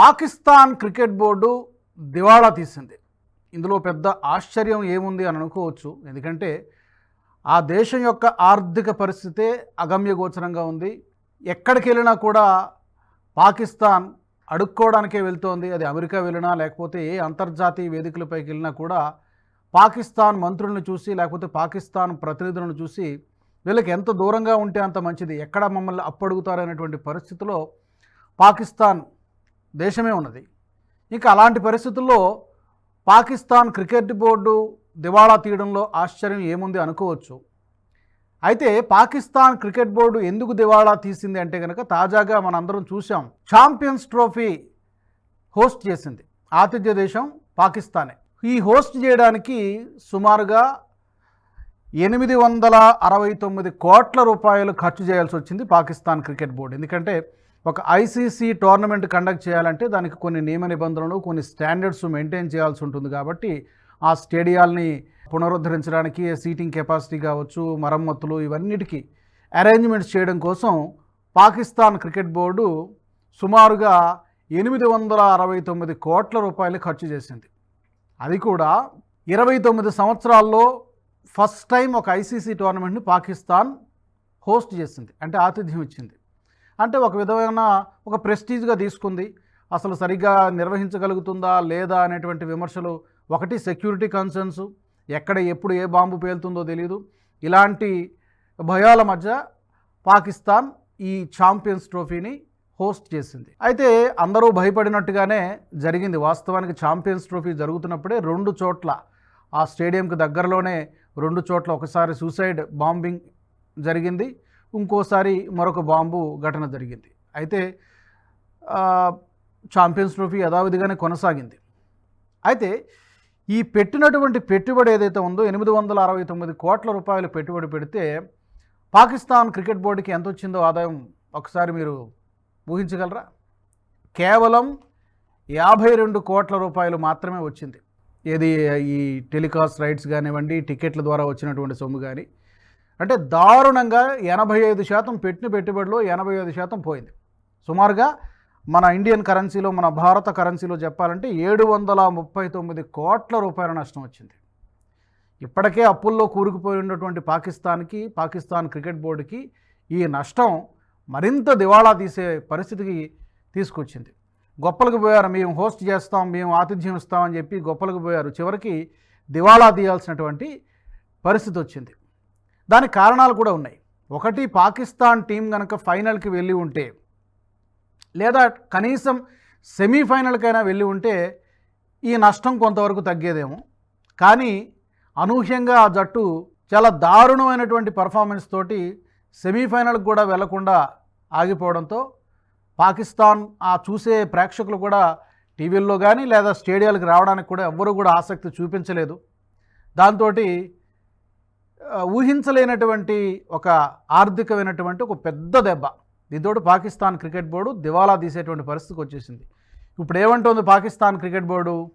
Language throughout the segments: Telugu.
పాకిస్తాన్ క్రికెట్ బోర్డు దివాళా తీసింది. ఇందులో పెద్ద ఆశ్చర్యం ఏముంది అని అనుకోవచ్చు. ఎందుకంటే ఆ దేశం యొక్క ఆర్థిక పరిస్థితే అగమ్యగోచరంగా ఉంది. ఎక్కడికి వెళ్ళినా కూడా పాకిస్తాన్ అడుక్కోవడానికే వెళ్తోంది. అది అమెరికా వెళ్ళినా లేకపోతే ఏ అంతర్జాతీయ వేదికలపైకి వెళ్ళినా కూడా పాకిస్తాన్ మంత్రులను చూసి లేకపోతే పాకిస్తాన్ ప్రతినిధులను చూసి వీళ్ళకి ఎంత దూరంగా ఉంటే అంత మంచిది. ఎక్కడ మమ్మల్ని అప్పడుగుతారనేటువంటి పరిస్థితిలో పాకిస్తాన్ దేశమే ఉన్నది. ఇంకా అలాంటి పరిస్థితుల్లో పాకిస్తాన్ క్రికెట్ బోర్డు దివాళా తీయడంలో ఆశ్చర్యం ఏముంది అనుకోవచ్చు. అయితే పాకిస్తాన్ క్రికెట్ బోర్డు ఎందుకు దివాళా తీసింది అంటే కనుక తాజాగా మనందరం చూసాం ఛాంపియన్స్ ట్రోఫీ హోస్ట్ చేసింది. ఆతిథ్య దేశం పాకిస్తానే. ఈ హోస్ట్ చేయడానికి సుమారుగా ఎనిమిది వందల అరవై తొమ్మిది కోట్ల రూపాయలు ఖర్చు చేయాల్సి వచ్చింది పాకిస్తాన్ క్రికెట్ బోర్డు. ఎందుకంటే ఒక ఐసీసీ టోర్నమెంట్ కండక్ట్ చేయాలంటే దానికి కొన్ని నియమ నిబంధనలు కొన్ని స్టాండర్డ్స్ మెయింటైన్ చేయాల్సి ఉంటుంది కాబట్టి ఆ స్టేడియాల్ని పునరుద్ధరించడానికి సీటింగ్ కెపాసిటీ కావచ్చు మరమ్మతులు ఇవన్నిటికీ అరేంజ్మెంట్స్ చేయడం కోసం పాకిస్తాన్ క్రికెట్ బోర్డు సుమారుగా ఎనిమిది వందల అరవై తొమ్మిది కోట్ల రూపాయలు ఖర్చు చేసింది. అది కూడా ఇరవై తొమ్మిది సంవత్సరాల్లో ఫస్ట్ టైం ఒక ఐసీసీ టోర్నమెంట్ని పాకిస్తాన్ హోస్ట్ చేసింది అంటే ఆతిథ్యం ఇచ్చింది. అంటే ఒక విధమైన ఒక ప్రెస్టీజ్గా తీసుకుంది. అసలు సరిగ్గా నిర్వహించగలుగుతుందా లేదా అనేటువంటి విమర్శలు ఒకటి సెక్యూరిటీ కన్సర్న్స్ ఎక్కడ ఎప్పుడు ఏ బాంబు పేలుతుందో తెలియదు ఇలాంటి భయాల మధ్య పాకిస్తాన్ ఈ ఛాంపియన్స్ ట్రోఫీని హోస్ట్ చేసింది. అయితే అందరూ భయపడినట్టుగానే జరిగింది. వాస్తవానికి ఛాంపియన్స్ ట్రోఫీ జరుగుతున్నప్పుడే రెండు చోట్ల ఆ స్టేడియంకి దగ్గరలోనే రెండు చోట్ల ఒకసారి సూసైడ్ బాంబింగ్ జరిగింది. ఇంకోసారి మరొక బాంబు ఘటన జరిగింది. అయితే ఛాంపియన్స్ ట్రోఫీ యథావిధిగానే కొనసాగింది. అయితే ఈ పెట్టినటువంటి పెట్టుబడి ఏదైతే ఉందో ఎనిమిది వందల అరవై తొమ్మిది కోట్ల రూపాయలు పెట్టుబడి పెడితే పాకిస్తాన్ క్రికెట్ బోర్డుకి ఎంత వచ్చిందో ఆదాయం ఒకసారి మీరు ఊహించగలరా? కేవలం యాభై రెండు కోట్ల రూపాయలు మాత్రమే వచ్చింది. ఏది ఈ టెలికాస్ట్ రైట్స్ కానివ్వండి టికెట్ల ద్వారా వచ్చినటువంటి సొమ్ము కానీ అంటే దారుణంగా ఎనభై ఐదు శాతం పెట్టిన పెట్టుబడిలో ఎనభై ఐదు శాతం పోయింది. సుమారుగా మన ఇండియన్ కరెన్సీలో మన భారత కరెన్సీలో చెప్పాలంటే ఏడు వందల ముప్పై తొమ్మిది కోట్ల రూపాయల నష్టం వచ్చింది. ఇప్పటికే అప్పుల్లో కూరుకుపోయి ఉన్నటువంటి పాకిస్తాన్కి పాకిస్తాన్ క్రికెట్ బోర్డుకి ఈ నష్టం మరింత దివాళా తీసే పరిస్థితికి తీసుకొచ్చింది. గొప్పలకు పోయారు మేము హోస్ట్ చేస్తాం మేము ఆతిథ్యం ఇస్తామని చెప్పి గొప్పలకు పోయారు. చివరికి దివాళా తీయాల్సినటువంటి పరిస్థితి వచ్చింది. దానికి కారణాలు కూడా ఉన్నాయి. ఒకటి పాకిస్తాన్ టీం కనుక ఫైనల్కి వెళ్ళి ఉంటే లేదా కనీసం సెమీఫైనల్కైనా వెళ్ళి ఉంటే ఈ నష్టం కొంతవరకు తగ్గేదేమో. కానీ అనూహ్యంగా ఆ జట్టు చాలా దారుణమైనటువంటి పర్ఫార్మెన్స్ తోటి సెమీఫైనల్కి కూడా వెళ్ళకుండా ఆగిపోవడంతో పాకిస్తాన్ ఆ చూసే ప్రేక్షకులు కూడా టీవీల్లో కానీ లేదా స్టేడియాలకు రావడానికి కూడా ఎవ్వరూ కూడా ఆసక్తి చూపించలేదు. దాంతో ఊహించలేనటువంటి ఒక ఆర్థికమైనటువంటి ఒక పెద్ద దెబ్బ. దీంతో పాకిస్తాన్ క్రికెట్ బోర్డు దివాలా తీసేటువంటి పరిస్థితికి వచ్చేసింది. ఇప్పుడు ఏమంటుంది Pakistan cricket board?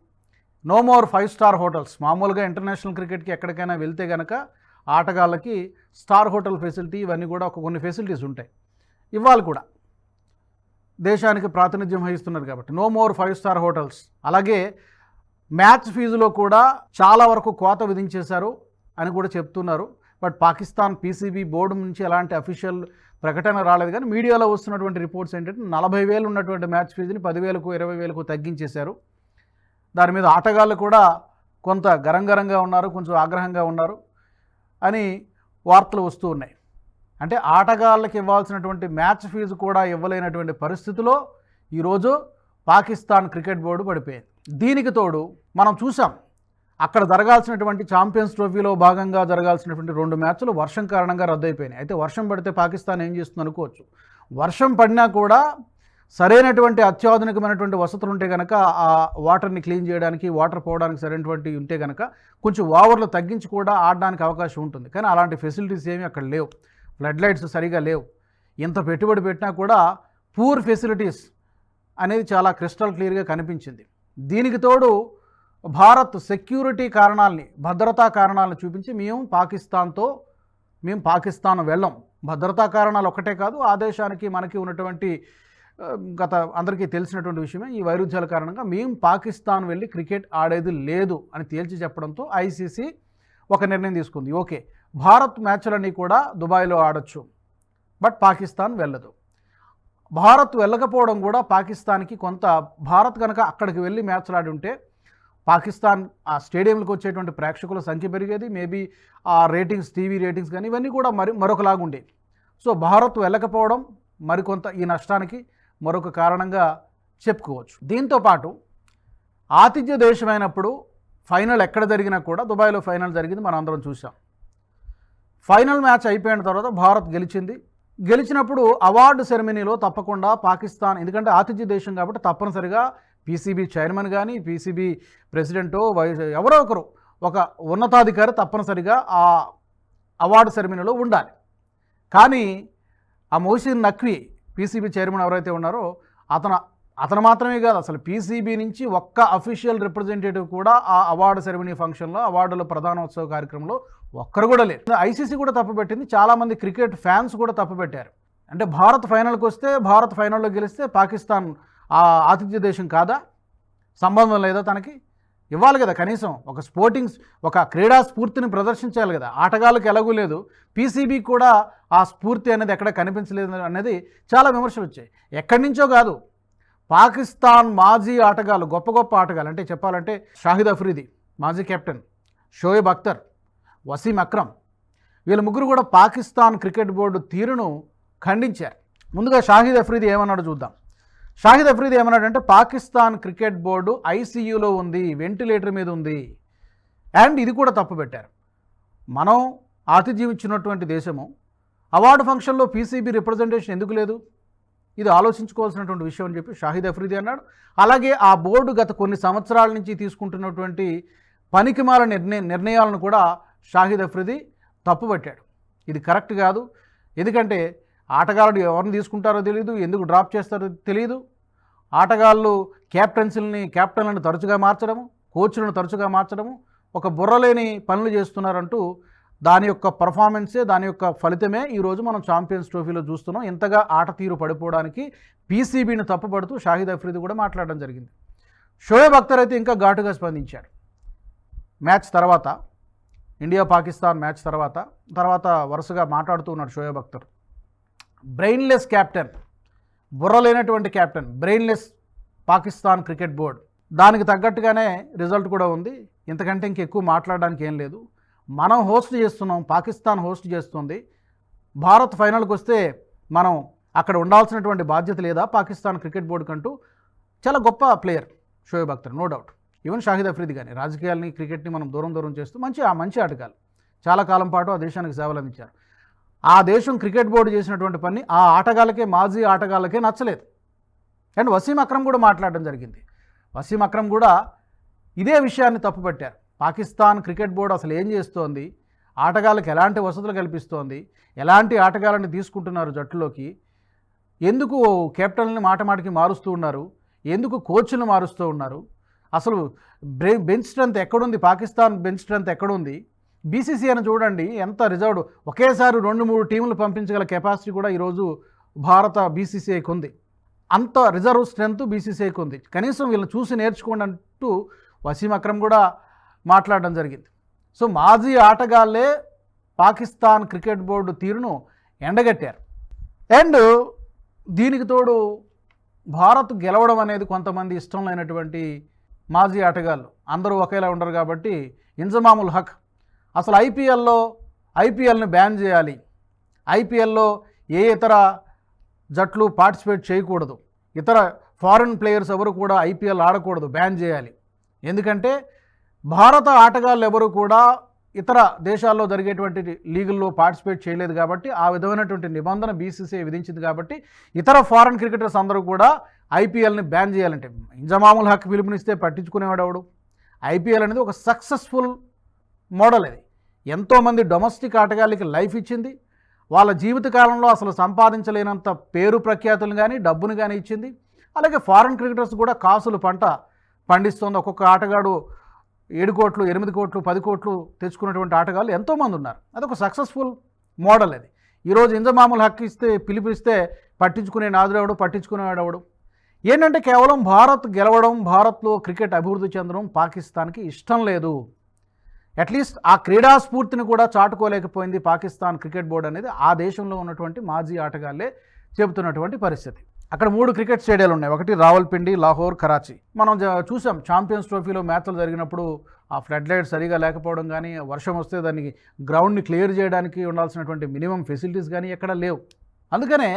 No more five star hotels. మామూలుగా ఇంటర్నేషనల్ క్రికెట్కి ఎక్కడికైనా వెళ్తే కనుక ఆటగాళ్ళకి స్టార్ హోటల్ ఫెసిలిటీ ఇవన్నీ కూడా ఒక కొన్ని ఫెసిలిటీస్ ఉంటాయి. ఇవ్వాలి కూడా. దేశానికి ప్రాతినిధ్యం వహిస్తున్నారు కాబట్టి. No more five star hotels. అలాగే మ్యాచ్ ఫీజులో కూడా చాలా వరకు కోత విధించేశారు. అని కూడా చెప్తున్నారు. బట్ పాకిస్తాన్ పీసీబీ బోర్డు నుంచి ఎలాంటి అఫీషియల్ ప్రకటన రాలేదు. కానీ మీడియాలో వస్తున్నటువంటి రిపోర్ట్స్ ఏంటంటే నలభై వేలు ఉన్నటువంటి మ్యాచ్ ఫీజుని పదివేలకు ఇరవై వేలకు తగ్గించేశారు. దాని మీద ఆటగాళ్ళు కూడా కొంత గరంగరంగా ఉన్నారు కొంచెం ఆగ్రహంగా ఉన్నారు అని వార్తలు వస్తూ ఉన్నాయి. అంటే ఆటగాళ్ళకి ఇవ్వాల్సినటువంటి మ్యాచ్ ఫీజు కూడా ఇవ్వలేనటువంటి పరిస్థితిలో ఈరోజు పాకిస్తాన్ క్రికెట్ బోర్డు పడిపోయింది. దీనికి తోడు మనం చూసాం అక్కడ జరగాల్సినటువంటి ఛాంపియన్స్ ట్రోఫీలో భాగంగా జరగాల్సినటువంటి రెండు మ్యాచ్లు వర్షం కారణంగా రద్దయిపోయినాయి. అయితే వర్షం పడితే పాకిస్తాన్ ఏం చేస్తుంది అనుకోవచ్చు. వర్షం పడినా కూడా సరైనటువంటి అత్యాధునికమైనటువంటి వసతులు ఉంటే కనుక ఆ వాటర్ని క్లీన్ చేయడానికి వాటర్ పోవడానికి సరైనటువంటి ఉంటే కనుక కొంచెం ఓవర్లు తగ్గించి కూడా ఆడడానికి అవకాశం ఉంటుంది. కానీ అలాంటి ఫెసిలిటీస్ ఏమీ అక్కడ లేవు. ఫ్లడ్ లైట్స్ సరిగా లేవు. ఇంత పెట్టుబడి పెట్టినా కూడా పూర్ ఫెసిలిటీస్ అనేది చాలా క్రిస్టల్ క్లియర్గా కనిపించింది. దీనికి తోడు భారత్ సెక్యూరిటీ కారణాలని భద్రతా కారణాలను చూపించి మేము పాకిస్తాన్తో మేము పాకిస్తాన్ వెళ్ళం. భద్రతా కారణాలు ఒకటే కాదు ఆ దేశానికి మనకి ఉన్నటువంటి గత అందరికీ తెలిసినటువంటి విషయమే ఈ వైరుధ్యాల కారణంగా మేము పాకిస్తాన్ వెళ్ళి క్రికెట్ ఆడేది లేదు అని తేల్చి చెప్పడంతో ఐసీసీ ఒక నిర్ణయం తీసుకుంది. ఓకే భారత్ మ్యాచ్లన్నీ కూడా దుబాయ్లో ఆడొచ్చు బట్ పాకిస్తాన్ వెళ్ళదు. భారత్ వెళ్ళకపోవడం కూడా పాకిస్తాన్కి కొంత భారత్ కనుక అక్కడికి వెళ్ళి మ్యాచ్లు ఆడి ఉంటే పాకిస్తాన్ ఆ స్టేడియంలకు వచ్చేటువంటి ప్రేక్షకుల సంఖ్య పెరిగేది. మేబీ ఆ రేటింగ్స్ టీవీ రేటింగ్స్ కానీ ఇవన్నీ కూడా మరి మరొకలాగా ఉండేవి సో భారత్ వెళ్ళకపోవడం మరికొంత ఈ నష్టానికి మరొక కారణంగా చెప్పుకోవచ్చు. దీంతో పాటు ఆతిథ్య దేశమైనప్పుడు ఫైనల్ ఎక్కడ జరిగినా కూడా దుబాయ్లో ఫైనల్ జరిగింది మనం అందరం చూసాం ఫైనల్ మ్యాచ్ అయిపోయిన తర్వాత భారత్ గెలిచింది. గెలిచినప్పుడు అవార్డు సెరమనీలో తప్పకుండా పాకిస్తాన్ ఎందుకంటే ఆతిథ్య దేశం కాబట్టి తప్పనిసరిగా పీసీబీ చైర్మన్ కానీ పీసీబీ ప్రెసిడెంటో వైస్ ఎవరో ఒకరు ఒక ఉన్నతాధికారి తప్పనిసరిగా ఆ అవార్డు సెరమనీలో ఉండాలి. కానీ ఆ మోసిన్ నఖ్వీ పీసీబీ చైర్మన్ ఎవరైతే ఉన్నారో అతను అతను మాత్రమే కాదు అసలు పీసీబీ నుంచి ఒక్క అఫీషియల్ రిప్రజెంటేటివ్ కూడా ఆ అవార్డు సెరమనీ ఫంక్షన్లో అవార్డుల ప్రధానోత్సవ కార్యక్రమంలో ఒక్కరు కూడా లేరు. ఐసీసీ కూడా తప్పుపెట్టింది చాలామంది క్రికెట్ ఫ్యాన్స్ కూడా తప్పుపెట్టారు. అంటే భారత్ ఫైనల్కి వస్తే భారత్ ఫైనల్లో గెలిస్తే పాకిస్తాన్ ఆతిథ్య దేశం కాదా? సంబంధం లేదా తనకి? ఇవ్వాలి కదా కనీసం ఒక స్పోర్టింగ్ ఒక క్రీడా స్ఫూర్తిని ప్రదర్శించాలి కదా. ఆటగాళ్ళకి ఎలాగూ లేదు. పీసీబీ కూడా ఆ స్ఫూర్తి అనేది ఎక్కడ కనిపించలేదు అనేది చాలా విమర్శలు వచ్చాయి. ఎక్కడి నుంచో కాదు. పాకిస్తాన్ మాజీ ఆటగాళ్ళు గొప్ప గొప్ప ఆటగాళ్ళు. అంటే చెప్పాలంటే షాహిద్ అఫ్రీది మాజీ కెప్టెన్ షోయబ్ అఖ్తర్ వసీం అక్రమ్. వీళ్ళ ముగ్గురు కూడా పాకిస్తాన్ క్రికెట్ బోర్డు తీరును ఖండించారు. ముందుగా షాహిద్ అఫ్రీది ఏమన్నాడో చూద్దాం. షాహిద్ అఫ్రీది ఏమన్నాడంటే పాకిస్తాన్ క్రికెట్ బోర్డు ఐసీయూలో ఉంది వెంటిలేటర్ మీద ఉంది. అండ్ ఇది కూడా తప్పు పెట్టారు. మనం ఆతిథ్యం ఇచ్చినటువంటి దేశము అవార్డు ఫంక్షన్లో పీసీబీ రిప్రజెంటేషన్ ఎందుకు లేదు? ఇది ఆలోచించుకోవాల్సినటువంటి విషయం అని చెప్పి షాహిద్ అఫ్రీది అన్నాడు. అలాగే ఆ బోర్డు గత కొన్ని సంవత్సరాల నుంచి తీసుకుంటున్నటువంటి పనికిమాల నిర్ణయ నిర్ణయాలను కూడా షాహిద్ అఫ్రీది తప్పుపట్టాడు ఇది కరెక్ట్ కాదు. ఎందుకంటే ఆటగాళ్ళు ఎవరిని తీసుకుంటారో తెలియదు ఎందుకు డ్రాప్ చేస్తారో తెలియదు ఆటగాళ్ళు క్యాప్టెన్సీలని క్యాప్టెన్లను తరచుగా మార్చడము కోచ్లను తరచుగా మార్చడము ఒక బుర్రలేని పనులు చేస్తున్నారంటూ దాని యొక్క పర్ఫార్మెన్సే దాని యొక్క ఫలితమే ఈరోజు మనం ఛాంపియన్స్ ట్రోఫీలో చూస్తున్నాం. ఇంతగా ఆట తీరు పడిపోవడానికి పీసీబీని తప్పుపడుతూ షాహిద్ అఫ్రీది కూడా మాట్లాడడం జరిగింది. షోయబ్ అఖ్తర్ అయితే ఇంకా ఘాటుగా స్పందించాడు. మ్యాచ్ తర్వాత ఇండియా పాకిస్తాన్ మ్యాచ్ తర్వాత తర్వాత వరుసగా మాట్లాడుతూ ఉన్నాడు షోయబ్ అఖ్తర్ బ్రెయిన్లెస్ క్యాప్టెన్ బుర్ర లేనటువంటి captain brainless Pakistan cricket board. దానికి తగ్గట్టుగానే రిజల్ట్ కూడా ఉంది. ఇంతకంటే ఇంకెక్కువ మాట్లాడడానికి ఏం లేదు. మనం హోస్ట్ చేస్తున్నాం పాకిస్తాన్ హోస్ట్ చేస్తుంది. భారత్ ఫైనల్కి వస్తే మనం అక్కడ ఉండాల్సినటువంటి బాధ్యత లేదా పాకిస్తాన్ క్రికెట్ బోర్డు కంటూ చాలా గొప్ప player Shoaib Akhtar no doubt. Even Shahid Afridi కానీ రాజకీయాల్ని క్రికెట్ని మనం దూరం దూరం చేస్తూ మంచి ఆ మంచి ఆటగాళ్ళు. చాలా కాలం పాటు ఆ దేశానికి సేవలు అందించారు ఆ దేశం క్రికెట్ బోర్డు చేసినటువంటి పని ఆ ఆటగాళ్ళకే మాజీ ఆటగాళ్ళకే నచ్చలేదు. అండ్ వసీం అక్రమ్ కూడా మాట్లాడడం జరిగింది. వసీం అక్రమ్ కూడా ఇదే విషయాన్ని తప్పుపట్టారు. పాకిస్తాన్ క్రికెట్ బోర్డు అసలు ఏం చేస్తోంది? ఆటగాళ్ళకి ఎలాంటి వసతులు కల్పిస్తోంది? ఎలాంటి ఆటగాళ్ళని తీసుకుంటున్నారు జట్టులోకి? ఎందుకు కెప్టెన్ని మాట మాటికి మారుస్తూ ఉన్నారు? ఎందుకు కోచ్ను మారుస్తూ ఉన్నారు? అసలు బ్రె బెంచ్ స్ట్రెంత్ ఎక్కడుంది? పాకిస్తాన్ బెంచ్ స్ట్రెంత్ ఎక్కడుంది? బీసీసీ అని చూడండి ఎంత రిజర్వ్డ్. ఒకేసారి రెండు మూడు టీములు పంపించగల కెపాసిటీ కూడా ఈరోజు భారత బీసీసీఐకి ఉంది. అంత రిజర్వ్ స్ట్రెంత్ బీసీసీఐకి ఉంది. కనీసం వీళ్ళని చూసి నేర్చుకోండి అంటూ వసీం అక్రమ్ కూడా మాట్లాడడం జరిగింది. సో మాజీ ఆటగాళ్ళే పాకిస్తాన్ క్రికెట్ బోర్డు తీరును ఎండగట్టారు. అండ్ దీనికి తోడు భారత్ గెలవడం అనేది కొంతమంది ఇష్టం లేనటువంటి మాజీ ఆటగాళ్ళు. అందరూ ఒకేలా ఉండరు కాబట్టి ఇంజమాముల్ హక్ అసలు ఐపీఎల్లో ఐపీఎల్ని బ్యాన్ చేయాలి. ఐపీఎల్లో ఏ ఇతర జట్లు పార్టిసిపేట్ చేయకూడదు. ఇతర ఫారిన్ ప్లేయర్స్ ఎవరు కూడా ఐపీఎల్ ఆడకూడదు బ్యాన్ చేయాలి. ఎందుకంటే భారత ఆటగాళ్ళు ఎవరు కూడా ఇతర దేశాల్లో జరిగేటువంటి లీగుల్లో పార్టిసిపేట్ చేయలేదు కాబట్టి ఆ విధమైనటువంటి నిబంధన బీసీసీఐ విధించింది కాబట్టి ఇతర ఫారెన్ క్రికెటర్స్ అందరూ కూడా ఐపీఎల్ని బ్యాన్ చేయాలంటే ఇంజమాముల్ హక్ పిలుపునిస్తే పట్టించుకునేవాడు ఎవడు? ఐపీఎల్ అనేది ఒక సక్సెస్ఫుల్ మోడల్ అది. ఎంతోమంది డొమెస్టిక్ ఆటగాళ్ళకి లైఫ్ ఇచ్చింది. వాళ్ళ జీవితకాలంలో అసలు సంపాదించలేనంత పేరు ప్రఖ్యాతులు కానీ డబ్బును కానీ ఇచ్చింది. అలాగే ఫారెన్ క్రికెటర్స్ కూడా కాసులు పంట పండిస్తోంది. ఒక్కొక్క ఆటగాడు ఏడు కోట్లు ఎనిమిది కోట్లు పది కోట్లు తెచ్చుకున్నటువంటి ఆటగాళ్ళు ఎంతోమంది ఉన్నారు. అదొక సక్సెస్ఫుల్ మోడల్ అది. ఈరోజు ఇంజమాములు హక్కు ఇస్తే పిలిపిస్తే పట్టించుకునే నాదుడెవడు పట్టించుకునేవాడెవడు ఏంటంటే కేవలం భారత్ గెలవడం భారత్లో క్రికెట్ అభివృద్ధి చెందడం పాకిస్తాన్కి ఇష్టం లేదు. అట్లీస్ట్ ఆ క్రీడా స్ఫూర్తిని కూడా చాటుకోలేకపోయింది పాకిస్తాన్ క్రికెట్ బోర్డు అనేది ఆ దేశంలో ఉన్నటువంటి మాజీ ఆటగాళ్ళే చెబుతున్నటువంటి పరిస్థితి. అక్కడ మూడు క్రికెట్ స్టేడియాలు ఉన్నాయి. ఒకటి రావల్పిండి లాహోర్ కరాచీ. మనం చూసాం ఛాంపియన్స్ ట్రోఫీలో మ్యాచ్లు జరిగినప్పుడు ఆ ఫ్లడ్ లైట్ సరిగా లేకపోవడం కానీ వర్షం వస్తే దానికి గ్రౌండ్ని క్లియర్ చేయడానికి ఉండాల్సినటువంటి మినిమం ఫెసిలిటీస్ కానీ ఎక్కడ లేవు. అందుకనే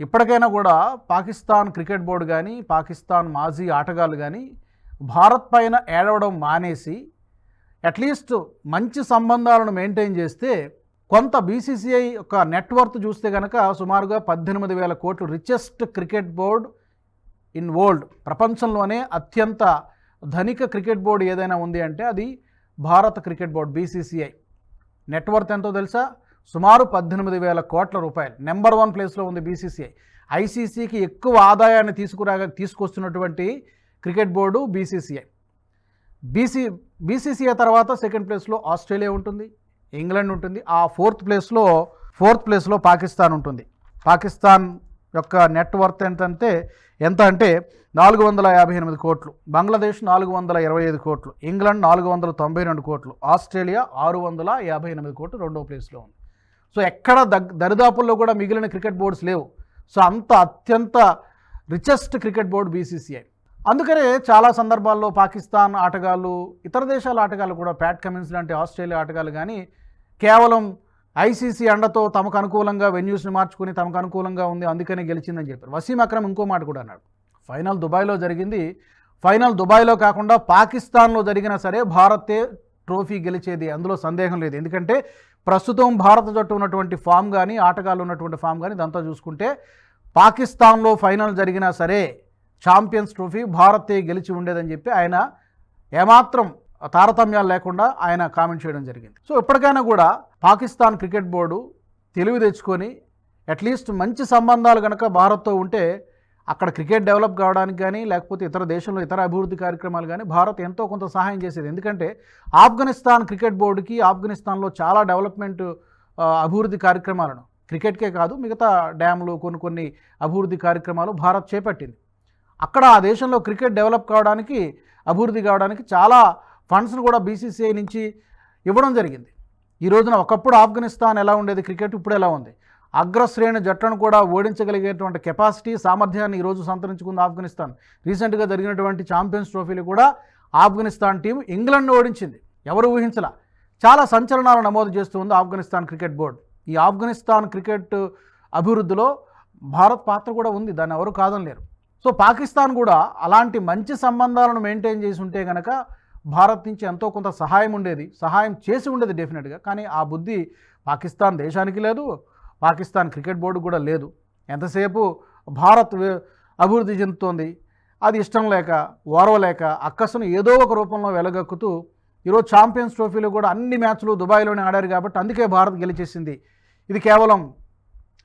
ఇప్పటికైనా కూడా పాకిస్తాన్ క్రికెట్ బోర్డు కానీ పాకిస్తాన్ మాజీ ఆటగాళ్ళు కానీ భారత్ పైన ఏడవడం మానేసి అట్లీస్ట్ మంచి సంబంధాలను మెయింటైన్ చేస్తే కొంత బీసీసీఐ యొక్క నెట్వర్త్ చూస్తే కనుక సుమారుగా పద్దెనిమిది వేల కోట్లు richest cricket board in world ప్రపంచంలోనే అత్యంత ధనిక క్రికెట్ బోర్డు ఏదైనా ఉంది అంటే అది భారత క్రికెట్ బోర్డు బీసీసీఐ నెట్వర్త్ ఎంతో తెలుసా? సుమారు పద్దెనిమిది వేల కోట్ల రూపాయలు. నెంబర్ వన్ ప్లేస్లో ఉంది బీసీసీఐ ఐసీసీకి ఎక్కువ ఆదాయాన్ని తీసుకురాగా తీసుకొస్తున్నటువంటి cricket board BCCI BC BCCI తర్వాత సెకండ్ ప్లేస్లో ఆస్ట్రేలియా ఉంటుంది ఇంగ్లాండ్ ఉంటుంది ఆ ఫోర్త్ ప్లేస్లో ఫోర్త్ ప్లేస్లో పాకిస్తాన్ ఉంటుంది. పాకిస్తాన్ యొక్క నెట్ వర్త్ ఎంతంటే ఎంత అంటే నాలుగు వందల యాభై ఎనిమిది కోట్లు బంగ్లాదేశ్ నాలుగు వందల ఇరవై ఐదు కోట్లు ఇంగ్లాండ్ నాలుగు వందల తొంభై రెండు కోట్లు ఆస్ట్రేలియా ఆరు వందల యాభై ఎనిమిది కోట్లు రెండో ప్లేస్లో ఉంది. సో ఎక్కడ దగ్ దరిదాపుల్లో కూడా మిగిలిన క్రికెట్ బోర్డ్స్ లేవు. సో అంత అత్యంత రిచెస్ట్ క్రికెట్ బోర్డు బీసీసీఐ అందుకనే చాలా సందర్భాల్లో పాకిస్తాన్ ఆటగాళ్ళు ఇతర దేశాల ఆటగాళ్ళు కూడా ప్యాట్ కమిన్స్ లాంటి ఆస్ట్రేలియా ఆటగాళ్ళు కానీ కేవలం ఐసీసీ అండతో తమకు అనుకూలంగా వెన్యూస్ని మార్చుకుని తమకు అనుకూలంగా ఉంది అందుకనే గెలిచిందని చెప్పారు. వసీం అక్రమ్ ఇంకో మాట కూడా అన్నాడు. ఫైనల్ దుబాయ్లో జరిగింది. ఫైనల్ దుబాయ్లో కాకుండా పాకిస్తాన్లో జరిగినా సరే భారతే ట్రోఫీ గెలిచేది. అందులో సందేహం లేదు. ఎందుకంటే ప్రస్తుతం భారత జట్టు ఉన్నటువంటి ఫామ్ కానీ ఆటగాళ్ళు ఉన్నటువంటి ఫామ్ కానీ ఇదంతా చూసుకుంటే పాకిస్తాన్లో ఫైనల్ జరిగినా సరే ఛాంపియన్స్ ట్రోఫీ భారతే గెలిచి ఉండేదని చెప్పి ఆయన ఏమాత్రం తారతమ్యాలు లేకుండా ఆయన కామెంట్ చేయడం జరిగింది. సో ఇప్పటికైనా కూడా పాకిస్తాన్ క్రికెట్ బోర్డు తెలివి తెచ్చుకొని అట్లీస్ట్ మంచి సంబంధాలు కనుక భారత్తో ఉంటే అక్కడ క్రికెట్ డెవలప్ కావడానికి కానీ లేకపోతే ఇతర దేశంలో ఇతర అభివృద్ధి కార్యక్రమాలు కానీ భారత్ ఎంతో కొంత సహాయం చేసేది. ఎందుకంటే ఆఫ్ఘనిస్తాన్ క్రికెట్ బోర్డుకి ఆఫ్ఘనిస్తాన్లో చాలా డెవలప్మెంట్ అభివృద్ధి కార్యక్రమాలను క్రికెట్కే కాదు మిగతా డ్యాములు కొన్ని కొన్ని అభివృద్ధి కార్యక్రమాలు భారత్ చేపట్టింది. అక్కడ ఆ దేశంలో క్రికెట్ డెవలప్ కావడానికి అభివృద్ధి కావడానికి చాలా ఫండ్స్ను కూడా బీసీసీఐ నుంచి ఇవ్వడం జరిగింది. ఈ రోజున ఒకప్పుడు ఆఫ్ఘనిస్తాన్ ఎలా ఉండేది క్రికెట్ ఇప్పుడు ఎలా ఉంది? అగ్రశ్రేణి జట్లను కూడా ఓడించగలిగేటువంటి కెపాసిటీ సామర్థ్యాన్ని ఈరోజు సంతరించుకుంది ఆఫ్ఘనిస్తాన్. రీసెంట్గా జరిగినటువంటి ఛాంపియన్స్ ట్రోఫీలు కూడా ఆఫ్ఘనిస్తాన్ టీం ఇంగ్లాండ్ను ఓడించింది. ఎవరు ఊహించలా? చాలా సంచలనాలు నమోదు చేస్తుంది ఆఫ్ఘనిస్తాన్ క్రికెట్ బోర్డు. ఈ ఆఫ్ఘనిస్తాన్ క్రికెట్ అభివృద్ధిలో భారత్ పాత్ర కూడా ఉంది. దాన్ని ఎవరు కాదనలేరు సో పాకిస్తాన్ కూడా అలాంటి మంచి సంబంధాలను మెయింటైన్ చేసి ఉంటే కనుక భారత్ నుంచి ఎంతో కొంత సహాయం ఉండేది. సహాయం చేసి ఉండేది డెఫినెట్గా కానీ ఆ బుద్ధి పాకిస్తాన్ దేశానికి లేదు. పాకిస్తాన్ క్రికెట్ బోర్డు కూడా లేదు. ఎంతసేపు భారత్ అభివృద్ధి చెందుతోంది. అది ఇష్టం లేక ఓర్వలేక అక్కసును ఏదో ఒక రూపంలో వెలగక్కుతూ ఈరోజు ఛాంపియన్స్ ట్రోఫీలో కూడా అన్ని మ్యాచ్లు దుబాయ్లోనే ఆడారు కాబట్టి అందుకే భారత్ గెలిచేసింది. ఇది కేవలం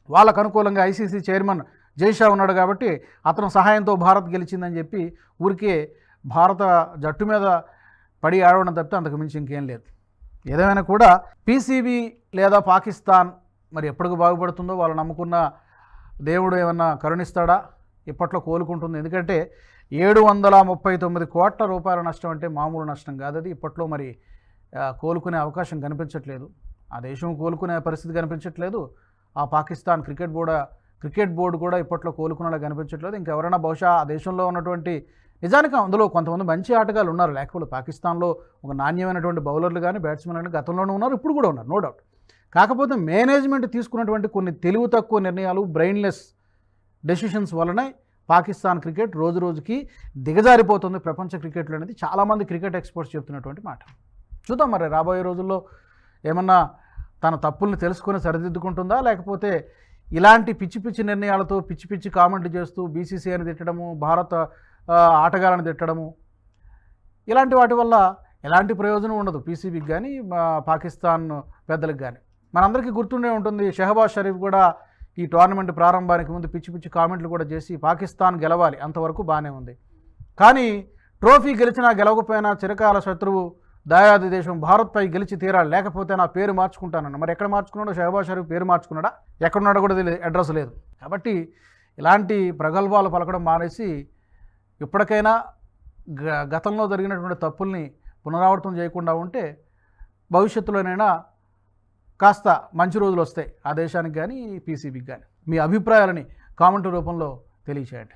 వాళ్ళకు అనుకూలంగా ఐసీసీ చైర్మన్ జైషా ఉన్నాడు కాబట్టి అతను సహాయంతో భారత్ గెలిచిందని చెప్పి ఊరికే భారత జట్టు మీద పడి ఆడవడం తప్పితే అంతకు మించి ఇంకేం లేదు. ఏదేమైనా కూడా పీసీబీ లేదా పాకిస్తాన్ మరి ఎప్పటికి బాగుపడుతుందో వాళ్ళు నమ్ముకున్న దేవుడు ఏమన్నా కరుణిస్తాడా? ఇప్పట్లో కోలుకుంటుంది. ఎందుకంటే ఏడు వందల ముప్పై తొమ్మిది కోట్ల రూపాయల నష్టం అంటే మామూలు నష్టం కాదు అది. ఇప్పట్లో మరి కోలుకునే అవకాశం కనిపించట్లేదు. ఆ దేశం కోలుకునే పరిస్థితి కనిపించట్లేదు. ఆ Pakistan cricket board cricket board కూడా ఇప్పట్లో కోలుకునేలా కనిపించట్లేదు. ఇంకెవరైనా బహుశా ఆ దేశంలో ఉన్నటువంటి నిజానికి అందులో కొంతమంది మంచి ఆటగాళ్ళు ఉన్నారు. లేకపోతే పాకిస్తాన్లో ఒక నాణ్యమైనటువంటి బౌలర్లు కానీ బ్యాట్స్మెన్ కానీ గతంలోనే ఉన్నారు ఇప్పుడు కూడా ఉన్నారు నో డౌట్ కాకపోతే మేనేజ్మెంట్ తీసుకున్నటువంటి కొన్ని తెలివి తక్కువ నిర్ణయాలు బ్రెయిన్లెస్ డెసిషన్స్ వలనే పాకిస్తాన్ క్రికెట్ రోజు రోజుకి దిగజారిపోతుంది. ప్రపంచ క్రికెట్లో అనేది చాలామంది క్రికెట్ ఎక్స్పర్ట్స్ చెప్తున్నటువంటి మాట. చూద్దాం మరి రాబోయే రోజుల్లో ఏమన్నా తన తప్పుల్ని తెలుసుకొని సరిదిద్దుకుంటుందా? లేకపోతే ఇలాంటి పిచ్చి పిచ్చి నిర్ణయాలతో పిచ్చి పిచ్చి కామెంట్లు చేస్తూ బీసీసీఐని తిట్టడము భారత ఆటగాళ్ళని తిట్టడము ఇలాంటి వాటి వల్ల ఎలాంటి ప్రయోజనం ఉండదు పీసీబీకి కానీ పాకిస్తాన్ పెద్దలకు కానీ మనందరికీ గుర్తుండే ఉంటుంది షెహబాజ్ షరీఫ్ కూడా ఈ టోర్నమెంట్ ప్రారంభానికి ముందు పిచ్చి పిచ్చి కామెంట్లు కూడా చేసి పాకిస్తాన్ గెలవాలి అంతవరకు బాగానే ఉంది. కానీ ట్రోఫీ గెలిచినా గెలవకపోయినా చిరకాల శత్రువు దాయాది దేశం భారత్పై గెలిచి తీరాలి లేకపోతే నా పేరు మార్చుకుంటానన్న. మరి ఎక్కడ మార్చుకున్నాడో షహబాజ్ షరీఫ్ పేరు మార్చుకున్నాడా? ఎక్కడున్నాడో కూడా తెలియదు అడ్రస్ లేదు. కాబట్టి ఇలాంటి ప్రగల్భాలు పలకడం మానేసి ఇప్పటికైనా గతంలో జరిగినటువంటి తప్పుల్ని పునరావృతం చేయకుండా ఉంటే భవిష్యత్తులోనైనా కాస్త మంచి రోజులు వస్తాయి ఆ దేశానికి కానీ పీసీబీకి కానీ మీ అభిప్రాయాలని కామెంట్ రూపంలో తెలియచేయండి.